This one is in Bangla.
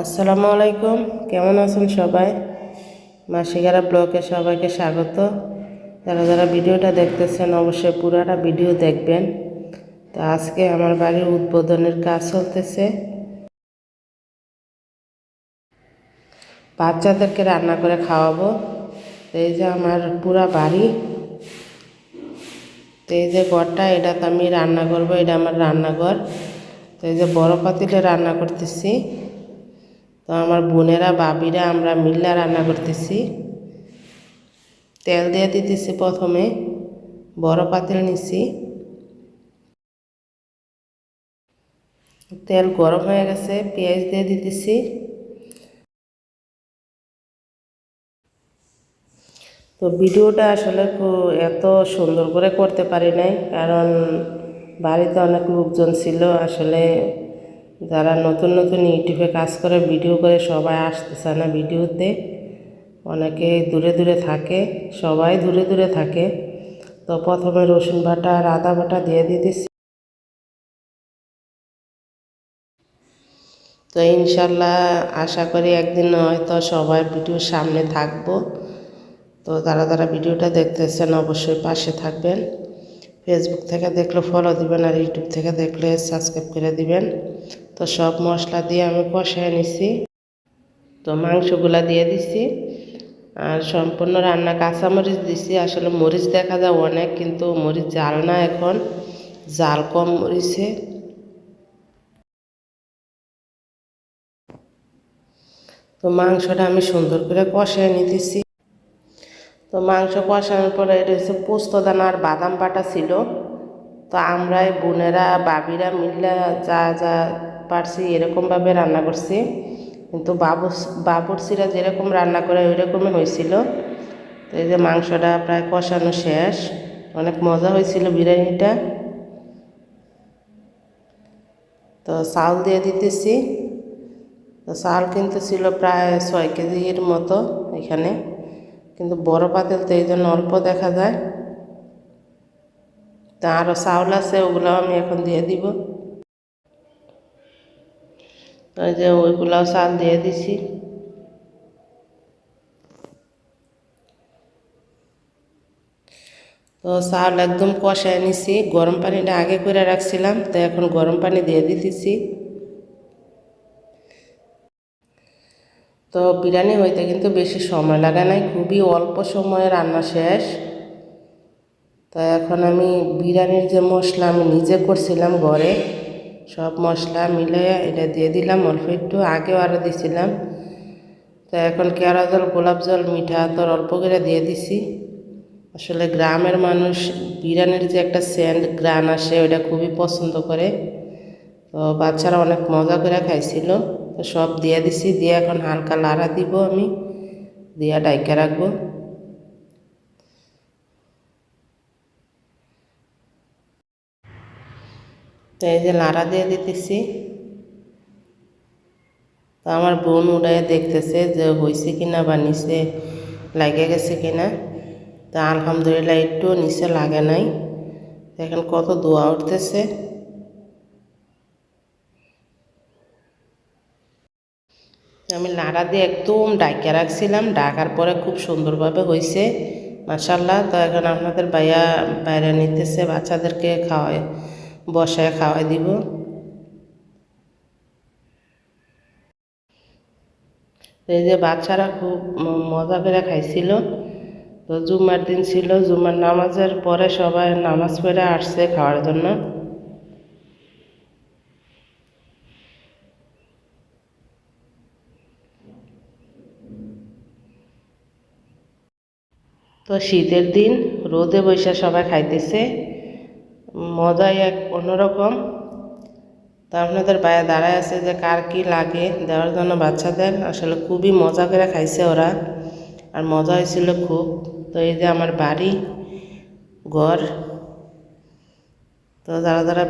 আসসালামু আলাইকুম, কেমন আছেন সবাই? মাসিগারা ব্লগে সবাইকে স্বাগত। যারা যারা ভিডিওটা দেখতেছেন, অবশ্যই পুরাটা ভিডিও দেখবেন। তো আজকে আমার বাড়ির উদ্বোধনের কাজ চলতেছে। বাচ্চাদেরকে রান্না করে খাওয়াবো। এই যে আমার পুরা বাড়ি। তো এই যে ঘরটা, এটা তো আমি রান্না করব, এটা আমার রান্নাঘর। তো এই যে বড় পাতিলে রান্না করতেছি। তো আমার বোনেরা বাবিরা আমরা মিল্লা রান্না করতেছি। তেল দিয়ে দিতেছি প্রথমে। বড় পাতিল নিছি। তেল গরম হয়ে গেছে, পেঁয়াজ দিয়ে দিতেছি। তো ভিডিওটা আসলে এত সুন্দর করে করতে পারি নাই, কারণ বাড়িতে অনেক লোকজন ছিল, আসলে যারা নতুন নতুন ইউটিউবে কাজ করে, ভিডিও করে, সবাই আসতেছে না ভিডিওতে। অনেকে দূরে দূরে থাকে, সবাই দূরে দূরে থাকে। তো প্রথমে রসুন বাটা আর আদা বাটা দিয়ে দিতেছি। তো ইনশাল্লাহ আশা করি একদিন হয়তো সবাই ভিডিওর সামনে থাকব। তো তারা তারা ভিডিওটা দেখতেছেন, অবশ্যই পাশে থাকবেন। ফেসবুক থেকে দেখলে ফলো দিবেন আর ইউটিউব থেকে দেখলে সাবস্ক্রাইব করে দিবেন। তো সব মশলা দিয়ে আমি কষায় নিছি। তো মাংসগুলা দিয়ে দিছি। আর সম্পূর্ণ রান্না কাঁচামরিচ দিছি। আসলে মরিচ দেখা যায় অনেক, কিন্তু মরিচ জাল না এখন। জাল কম মরিচে। তো মাংসটা আমি সুন্দর করে কষায় নিতেছি। তো মাংস কষানোর পরে এটা হচ্ছে পোস্ত দানা আর বাদাম বাটা ছিল। তো আমরাই বোনেরা বাবিরা মিল্লা যা যা পারছি এরকমভাবে রান্না করছি। কিন্তু বাবু বাবুরসিরা যেরকম রান্না করে ওই রকমই হয়েছিল। তো এই যে মাংসটা প্রায় কষানো শেষ। অনেক মজা হয়েছিল বিরিয়ানিটা। তো চাল দিয়ে দিতেছি। তো চাল কিন্তু ছিল প্রায় ছয় কেজির মতো এখানে। কিন্তু বড় পাতিল তো এই জন্য অল্প দেখা যায়। তা আরও চাউল আছে, ওগুলো আমি এখন দিয়ে দিব। ওই যে ওইগুলাও চাল দিয়ে দিছি। তো চাল একদম কষায় নিছি, গরম পানিটা আগে করে রাখছিলাম, তো এখন গরম পানি দিয়ে দিতেছি। তো বিরিয়ানি হইতে কিন্তু বেশি সময় লাগে নাই, খুবই অল্প সময়ে রান্না শেষ। তো এখন আমি বিরিয়ানির যে মশলা আমি নিজে করছিলাম ঘরে, সব মশলা মিলে এটা দিয়ে দিলাম, অল্প একটু আগেও আরও দিছিলাম। তো এখন কেওড়া জল গোলাপ জল, মিঠা তোর অল্প করে দিয়ে দিছি। আসলে গ্রামের মানুষ বিরিয়ানির যে একটা সেন্ট গ্রান আসে ওটা খুবই পছন্দ করে। তো বাচ্চারা অনেক মজা করে খাইছিল। তো সব দিয়ে দিছি, দিয়ে এখন হালকা লাড়া দিব আমি, দিয়া ডাইকা রাখব। তো এই যে লাড়া দিয়ে দিতেছি। তো আমার বোন উড়াই দেখতেছে যে হয়েছে কিনা বা নিচে লাগে গেছে কিনা। তা আলহামদুলিল্লাহ একটু নিচে লাগে নাই। দেখেন কত দোয়া উঠতেছে। আমি নাড়া দিয়ে একদম ডাইকে রাখছিলাম, ডাকার পরে খুব সুন্দরভাবে হয়েছে মাসাল্লাহ তো এখন আপনাদের বাইয়া বাইরে নিতেছে, বাচ্চাদেরকে খাওয়ায় বসায় খাওয়াই দিব। এই যে বাচ্চারা খুব মজা করে খাইছিল। তো জুম্মার দিন ছিল জুমার নামাজের পরে সবাই নামাজ পড়ে আসছে খাওয়ার জন্য। তো শীতের দিন রোদে বৈশা সবাই খাইতেছে। মজাই এক অন্যরকম। তা আপনাদের পায়ে দাঁড়ায় আছে যে কার কি লাগে, দেওয়ার জন্য বাচ্চাদের। আসলে খুবই মজা করে খাইছে ওরা। আর মজা হয়েছিল খুব। তো এই যে আমার বাড়ি, ঘর। তো যারা যারা